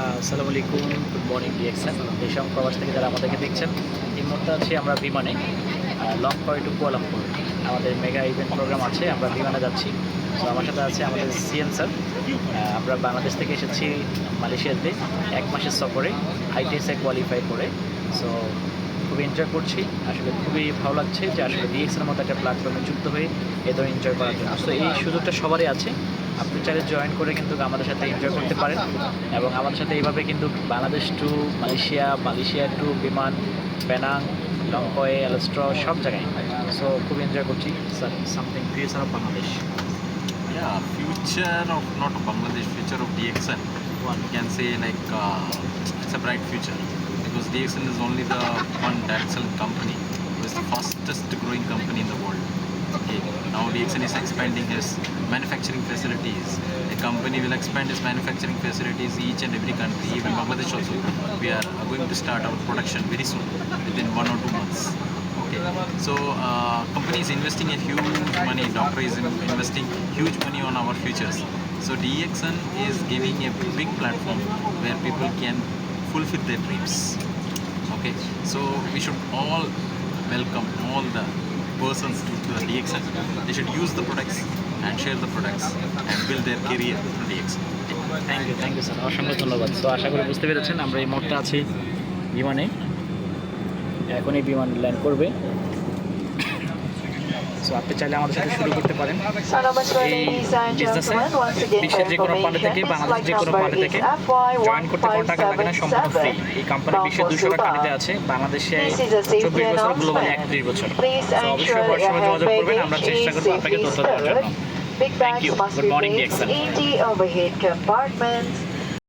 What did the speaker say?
আসসালামু আলাইকুম good morning DXN Deschamps প্রবাস থেকে যারা আমাদেরকে দেখছেন, এই মুহূর্তে আছি আমরা বিমানে লং কয় টু কুয়ালামপুর আমাদের মেগা ইভেন্ট প্রোগ্রাম আছে, আমরা বিমানে যাচ্ছি। তো আমার সাথে আছে আমাদের সিএম স্যার আমরা বাংলাদেশ থেকে এসেছি মালয়েশিয়াতে এক মাসের সফরে আইটিএসে কোয়ালিফাই করে। সো খুবই এনজয় করছি। আসলে খুবই ভালো লাগছে যে আসলে ডিএক্সের মতো একটা প্ল্যাটফর্মে যুক্ত হয়ে এ ধরনের এনজয় করার জন্য। সো এই সুযোগটা সবারই আছে। আপনি চাইলে জয়েন করে কিন্তু আমাদের সাথে এনজয় করতে পারেন এবং আমাদের সাথে এইভাবে কিন্তু Bangladesh to Malaysia Malaysia to বিমান পেনাং লংকয়ে এলস্ট্র সব জায়গায় সো খুব এনজয় করছি sir something future of Bangladesh Yeah, future of not of Bangladesh, future of DXN. One can say like uh, it's a bright future because DXN is only the one direct company who is the fastest growing company in the world. Okay, now DXN is expanding its manufacturing facilities. The company will expand its manufacturing facilities each and every country, even Bangladesh also. We are going to start our production very soon, within one or two months. Okay, so uh, company is investing a huge money. Doctor is investing huge money on our futures. So DXN is giving a big platform where people can fulfill their dreams. Okay, so we should all welcome all the persons to, to the DXN. They should use the products and share the products and build their career through DXN. Thank you thank you sir অসংখ্য ধন্যবাদ তো আশা করি বুঝতে পেরেছেন আমরা এই মুহূর্তে আছি বিমানে এখনই বিমান ল্যান্ড করবে সো আপনি চাইলে আমাদের সাথে শুরু করতে পারেন। এই বিজনেসে বিশ্বের যে কোনো প্রান্ত থেকে বাংলাদেশ যে কোনো number থেকে জয়েন করতে কোনো টাকা লাগে না সম্পূর্ণ ফ্রি এই কোম্পানি বিশ্বের কান্ট্রিতে আছে বাংলাদেশে চব্বিশ বছর গ্লোবাল একত্রিশ বছর। অবশ্যই hand যোগাযোগ করবেন আমরা চেষ্টা করব আপনাকে তথ্য দেওয়ার জন্য. Big Thank bags you. must Good be morning, placed in the overhead compartments.